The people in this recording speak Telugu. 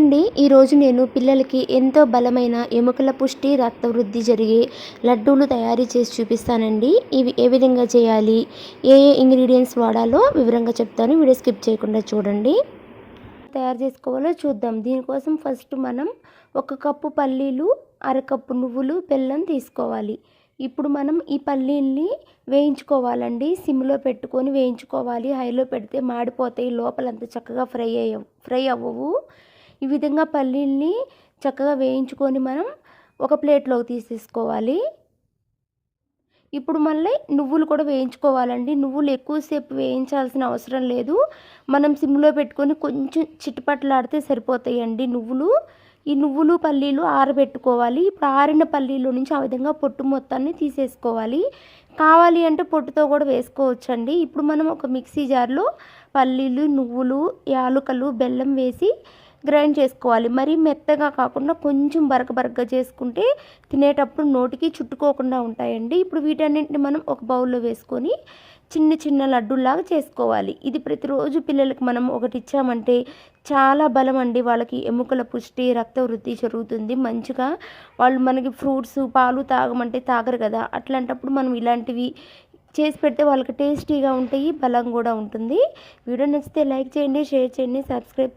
అండి ఈరోజు నేను పిల్లలకి ఎంతో బలమైన ఎముకల పుష్టి రక్తవృద్ధి జరిగే లడ్డూలు తయారు చేసి చూపిస్తానండి. ఇవి ఏ విధంగా చేయాలి ఏ ఏ ఇంగ్రీడియంట్స్ వాడాలో వివరంగా చెప్తాను. వీడియో స్కిప్ చేయకుండా చూడండి. తయారు చేసుకోవాలో చూద్దాం. దీనికోసం ఫస్ట్ మనం ఒక కప్పు పల్లీలు అరకప్పు నువ్వులు బెల్లం తీసుకోవాలి. ఇప్పుడు మనం ఈ పల్లీల్ని వేయించుకోవాలండి. సిమ్లో పెట్టుకొని వేయించుకోవాలి. హైలో పెడితే మాడిపోతాయి. లోపలంతా చక్కగా ఫ్రై అయ్య ఫ్రై అవ్వవు. ఈ విధంగా పల్లీల్ని చక్కగా వేయించుకొని మనం ఒక ప్లేట్లోకి తీసేసుకోవాలి. ఇప్పుడు మళ్ళీ నువ్వులు కూడా వేయించుకోవాలండి. నువ్వులు ఎక్కువసేపు వేయించాల్సిన అవసరం లేదు. మనం సిమ్లో పెట్టుకొని కొంచెం చిట్టుపట్లాడితే సరిపోతాయండి నువ్వులు. ఈ నువ్వులు పల్లీలు ఆరబెట్టుకోవాలి. ఇప్పుడు ఆరిన పల్లీల నుంచి ఆ విధంగా పొట్టు మొత్తాన్ని తీసేసుకోవాలి. కావాలి అంటే పొట్టుతో కూడా వేసుకోవచ్చండి. ఇప్పుడు మనం ఒక మిక్సీ జార్లో పల్లీలు నువ్వులు యాలుకలు బెల్లం వేసి గ్రైండ్ చేసుకోవాలి. మరీ మెత్తగా కాకుండా కొంచెం బరక బరకగా చేసుకుంటే తినేటప్పుడు నోటికి చుట్టుకోకుండా ఉంటాయండి. ఇప్పుడు వీటన్నింటిని మనం ఒక బౌల్లో వేసుకొని చిన్న చిన్న లడ్డూలాగా చేసుకోవాలి. ఇది ప్రతిరోజు పిల్లలకి మనం ఒకటి ఇచ్చామంటే చాలా బలం అండి వాళ్ళకి ఎముకల పుష్టి రక్త వృద్ధి జరుగుతుంది. మంచిగా వాళ్ళు మనకి ఫ్రూట్స్ పాలు తాగమంటే తాగరు కదా. అట్లాంటప్పుడు మనం ఇలాంటివి చేసి పెడితే వాళ్ళకి టేస్టీగా ఉంటాయి బలం కూడా ఉంటుంది. వీడియో నచ్చితే లైక్ చేయండి షేర్ చేయండి సబ్స్క్రైబ్